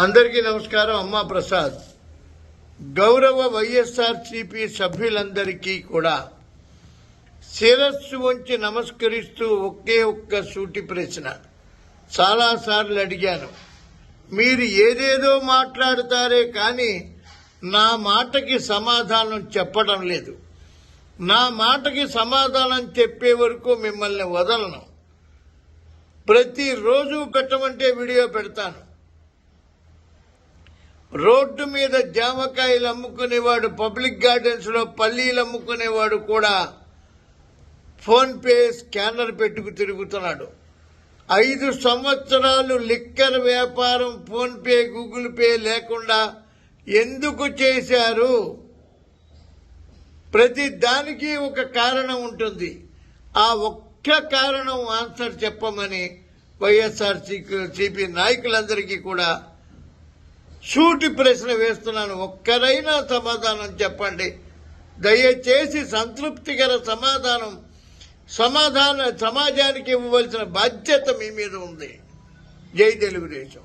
అందరికీ నమస్కారం అమ్మా ప్రసాద్. గౌరవ వైఎస్ఆర్సీపీ సభ్యులందరికీ కూడా శిరస్సు వంచి నమస్కరిస్తూ ఒకే ఒక్క సూటి ప్రశ్న. చాలాసార్లు అడిగాను. మీరు ఏదేదో మాట్లాడతారే కానీ నా మాటకి సమాధానం చెప్పడం లేదు. నా మాటకి సమాధానం చెప్పే వరకు మిమ్మల్ని వదలను. ప్రతిరోజు పెట్టమంటే వీడియో పెడతాను. రోడ్డు మీద జామకాయలు అమ్ముకునేవాడు పబ్లిక్ గార్డెన్స్లో పల్లీలు అమ్ముకునేవాడు కూడా ఫోన్ పే స్కానర్ పెట్టుకు తిరుగుతున్నాడు. ఐదు సంవత్సరాలు లిక్కర్ వ్యాపారం ఫోన్ పే గూగుల్ పే లేకుండా ఎందుకు చేశారు? ప్రతి దానికి ఒక కారణం ఉంటుంది. ఆ ఒక్క కారణం ఆన్సర్ చెప్పమని వైఎస్ఆర్ సిపి నాయకులందరికీ కూడా సూటి ప్రశ్న వేస్తున్నాను. ఒక్కరైనా సమాధానం చెప్పండి. దయచేసి సంతృప్తికర సమాధానం సమాధాన సమాజానికి ఇవ్వవలసిన బాధ్యత మీ మీద ఉంది. జై తెలుగుదేశం.